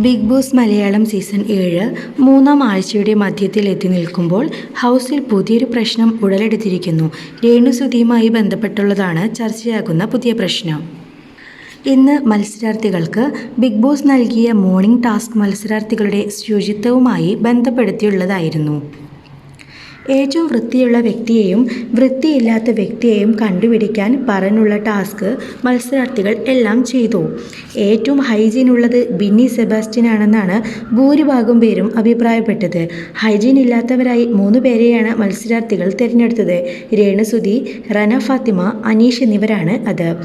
Big boss Malayalam season ഏഴ് മൂന്നാം ആഴ്ചയുടെ മധ്യത്തിൽ എത്തി നിൽക്കുമ്പോൾ ഹൗസിൽ പുതിയൊരു പ്രശ്നം ഉടലെടുത്തിരിക്കുന്നു. രേണുസുതിയുമായി ബന്ധപ്പെട്ടുള്ളതാണ് ചർച്ചയാകുന്ന പുതിയ പ്രശ്നം. ഇന്ന് മത്സരാർത്ഥികൾക്ക് ബിഗ് ബോസ് നൽകിയ മോർണിംഗ് ടാസ്ക് മത്സരാർത്ഥികളുടെ ശുചിത്വവുമായി ബന്ധപ്പെടുത്തിയുള്ളതായിരുന്നു. ഏറ്റവും വൃത്തിയുള്ള വ്യക്തിയെയും വൃത്തിയില്ലാത്ത വ്യക്തിയെയും കണ്ടുപിടിക്കാൻ പറഞ്ഞുള്ള ടാസ്ക് മത്സരാർത്ഥികൾ എല്ലാം ചെയ്തു. ഏറ്റവും ഹൈജീൻ ഉള്ളത് ബിന്നി സെബാസ്റ്റ്യൻ ആണെന്നാണ് ഭൂരിഭാഗം പേരും അഭിപ്രായപ്പെട്ടത്. ഹൈജീൻ ഇല്ലാത്തവരായി മൂന്ന് പേരെയാണ് മത്സരാർത്ഥികൾ തിരഞ്ഞെടുത്തത്. രേണുസുതി റന ഫാത്തിമ അനീഷ് എന്നിവരാണ് അത്.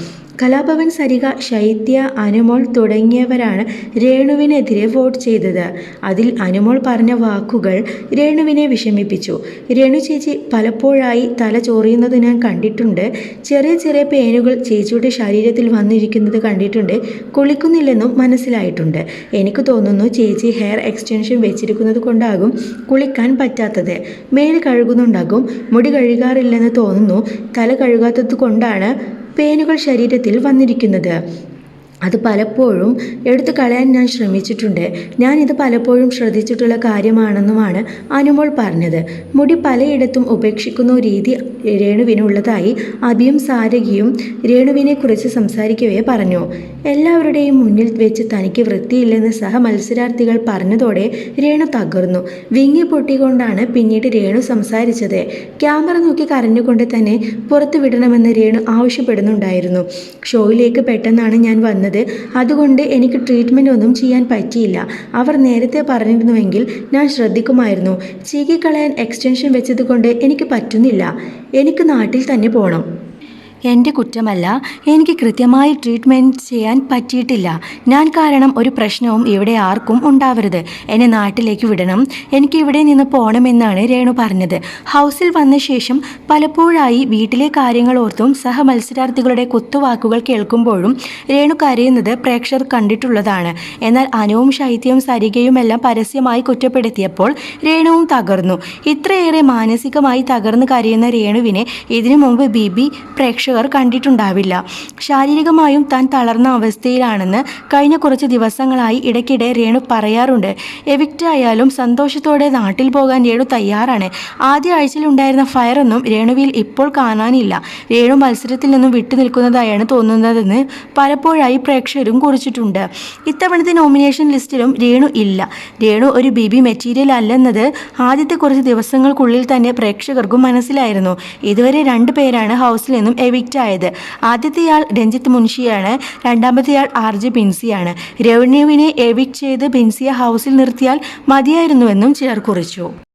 കലാഭവൻ സരിക ശൈത്യ അനുമോൾ തുടങ്ങിയവരാണ് രേണുവിനെതിരെ വോട്ട് ചെയ്തത്. അതിൽ അനുമോൾ പറഞ്ഞ വാക്കുകൾ രേണുവിനെ വിഷമിപ്പിച്ചു. രേണു ചേച്ചി പലപ്പോഴായി തല ചോറിയുന്നത് ഞാൻ കണ്ടിട്ടുണ്ട്. ചെറിയ ചെറിയ പേനുകൾ ചേച്ചിയുടെ ശരീരത്തിൽ വന്നിരിക്കുന്നത് കണ്ടിട്ടുണ്ട്. കുളിക്കുന്നില്ലെന്നും മനസ്സിലായിട്ടുണ്ട്. എനിക്ക് തോന്നുന്നു ചേച്ചി ഹെയർ എക്സ്റ്റൻഷൻ വെച്ചിരിക്കുന്നത് കൊണ്ടാകും കുളിക്കാൻ പറ്റാത്തത്. മേൽ കഴുകുന്നുണ്ടാകും. മുടി കഴുകാറില്ലെന്ന് തോന്നുന്നു. തല കഴുകാത്തത് കൊണ്ടാണ് പേനുകൾ ശരീരത്തിൽ വന്നിരിക്കുന്നത്. അത് പലപ്പോഴും എടുത്തു കളയാൻ ഞാൻ ശ്രമിച്ചിട്ടുണ്ട്. ഞാൻ ഇത് പലപ്പോഴും ശ്രദ്ധിച്ചിട്ടുള്ള കാര്യമാണെന്നുമാണ് അനുമോൾ പറഞ്ഞത്. മുടി പലയിടത്തും ഉപേക്ഷിക്കുന്ന രീതി രേണുവിനുള്ളതായി അഭിയും സാരകിയും രേണുവിനെക്കുറിച്ച് സംസാരിക്കവേ പറഞ്ഞു. എല്ലാവരുടെയും മുന്നിൽ വെച്ച് തനിക്ക് വൃത്തിയില്ലെന്ന് സഹ മത്സരാർത്ഥികൾ പറഞ്ഞതോടെ രേണു തകർന്നു. വിങ്ങി പൊട്ടിക്കൊണ്ടാണ് പിന്നീട് രേണു സംസാരിച്ചത്. ക്യാമറ നോക്കി കരഞ്ഞുകൊണ്ട് തന്നെ പുറത്തു വിടണമെന്ന് രേണു ആവശ്യപ്പെടുന്നുണ്ടായിരുന്നു. ഷോയിലേക്ക് പെട്ടെന്നാണ് ഞാൻ വന്നത്. അതുകൊണ്ട് എനിക്ക് ട്രീറ്റ്മെന്റ് ഒന്നും ചെയ്യാൻ പറ്റിയില്ല. അവർ നേരത്തെ പറഞ്ഞിരുന്നുവെങ്കിൽ ഞാൻ ശ്രദ്ധിക്കുമായിരുന്നു. ചീകിക്കളയാൻ എക്സ്റ്റൻഷൻ വെച്ചതുകൊണ്ട് എനിക്ക് പറ്റുന്നില്ല. എനിക്ക് നാട്ടിൽ തന്നെ പോകണം എന്റെ കുറ്റമല്ല. എനിക്ക് കൃത്യമായി ട്രീറ്റ്മെന്റ് ചെയ്യാൻ പറ്റിയിട്ടില്ല. ഞാൻ കാരണം ഒരു പ്രശ്നവും ഇവിടെ ആർക്കും ഉണ്ടാവരുത്. എന്നെ നാട്ടിലേക്ക് വിടണം. എനിക്ക് ഇവിടെ നിന്ന് പോകണമെന്നാണ് രേണു പറഞ്ഞത്. ഹൗസിൽ വന്ന ശേഷം പലപ്പോഴായി വീട്ടിലെ കാര്യങ്ങൾ ഓർത്തും സഹ മത്സരാർത്ഥികളുടെ കുത്തുവാക്കുകൾ കേൾക്കുമ്പോഴും രേണു കരയുന്നത് പ്രേക്ഷകർ കണ്ടിട്ടുള്ളതാണ്. എന്നാൽ അനുവും ശൈത്യവും സരികയും എല്ലാം പരസ്യമായി കുറ്റപ്പെടുത്തിയപ്പോൾ രേണുവും തകർന്നു. ഇത്രയേറെ മാനസികമായി തകർന്നു കരയുന്ന രേണുവിനെ ഇതിനു മുമ്പ് ബി ബി പ്രേക്ഷകർ കണ്ടിട്ടുണ്ടാവില്ല. ശാരീരികമായും താൻ തളർന്ന അവസ്ഥയിലാണെന്ന് കഴിഞ്ഞ കുറച്ച് ദിവസങ്ങളായി ഇടയ്ക്കിടെ രേണു പറയാറുണ്ട്. എവിക്റ്റ് ആയാലും സന്തോഷത്തോടെ നാട്ടിൽ പോകാൻ രേണു തയ്യാറാണ്. ആദ്യ ആഴ്ചയിൽ ഉണ്ടായിരുന്ന ഫയറൊന്നും രേണുവിൽ ഇപ്പോൾ കാണാനില്ല. രേണു മത്സരത്തിൽ നിന്നും വിട്ടു നിൽക്കുന്നതായാണ് തോന്നുന്നതെന്ന് പലപ്പോഴായി പ്രേക്ഷകരും കുറിച്ചിട്ടുണ്ട്. ഇത്തവണത്തെ നോമിനേഷൻ ലിസ്റ്റിലും രേണു ഇല്ല. രേണു ഒരു ബി ബി മെറ്റീരിയൽ അല്ലെന്നത് ആദ്യത്തെ കുറച്ച് ദിവസങ്ങൾക്കുള്ളിൽ തന്നെ പ്രേക്ഷകർക്കും മനസ്സിലായിരുന്നു. ഇതുവരെ രണ്ടു പേരാണ് ഹൗസിൽ നിന്നും എവിക്റ്റ് ആയത് ആദ്യത്തെയാൾ രഞ്ജിത്ത് മുൻഷിയാണ് രണ്ടാമത്തെയാൾ ആർ ജെ ബിൻസിയാണ്. റവന്യൂവിനെ എവിക്റ്റ് ചെയ്ത് ബിൻസിയ ഹൗസിൽ നിർത്തിയാൽ മതിയായിരുന്നുവെന്നും ചിലർ കുറിച്ചു.